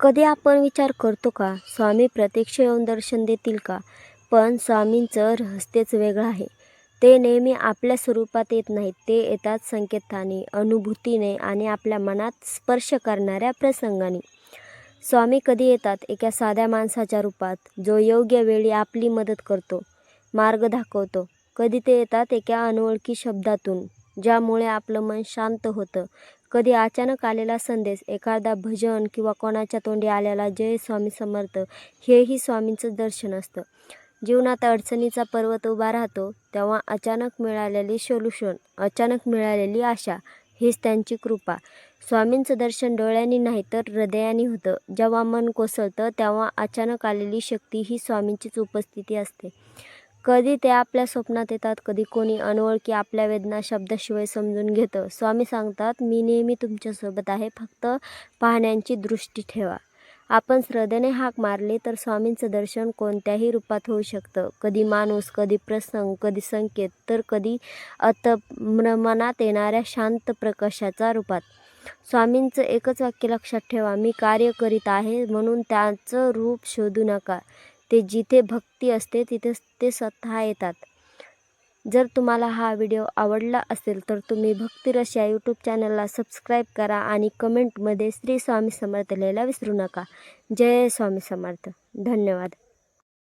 कधी आपण विचार करतो का स्वामी प्रत्यक्ष येऊन दर्शन देतील का? पण स्वामींचं रहस्यच वेगळं आहे. ते नेहमी आपल्या स्वरूपात येत नाहीत ते येतात संकेताने अनुभूतीने आणि आपल्या मनात स्पर्श करणाऱ्या प्रसंगाने. स्वामी कधी येतात? एका साध्या माणसाच्या रूपात जो योग्य वेळी आपली मदत करतो मार्ग दाखवतो. कधी ते येतात? एका अनोळखी शब्दातून. ज्यामुळे आपलं मन शांत होतं. कधी अचानक आलेला संदेश एखादा भजन किंवा कोणाच्या तोंडी आलेला जय स्वामी समर्थ हेही स्वामींचं दर्शन असतं. जीवनात अडचणीचा पर्वत उभा राहतो तेव्हा अचानक मिळालेली सोल्युशन अचानक मिळालेली आशा हीच त्यांची कृपा. स्वामींचं दर्शन डोळ्यांनी नाही तर हृदयाने होतं. जेव्हा मन कोसळतं तेव्हा अचानक आलेली शक्ती ही स्वामींचीच उपस्थिती असते. कधी ते आपल्या स्वप्नात येतात कधी कोणी अनोळखी आपल्या वेदना शब्दाशिवाय समजून घेतं. स्वामी सांगतात मी नेहमी तुमच्यासोबत आहे फक्त पाहण्याची दृष्टी ठेवा. आपण श्रद्धेने हाक मारली तर स्वामींचं दर्शन कोणत्याही रूपात होऊ शकतं. कधी माणूस कधी प्रसंग कधी संकेत तर कधी अत मनात येणाऱ्या शांत प्रकाशाच्या रूपात. स्वामींचं एकच वाक्य लक्षात ठेवा मी कार्य करीत आहे म्हणून त्याचं रूप शोधू नका. ते जिथे भक्ती असते तिथे ते स्वतः येतात. जर तुम्हाला हा व्हिडिओ आवडला असेल तर तुम्ही भक्तिरस या यूट्यूब चॅनलला सबस्क्राईब करा आणि कमेंटमध्ये श्री स्वामी समर्थ लिहायला विसरू नका. जय स्वामी समर्थ. धन्यवाद.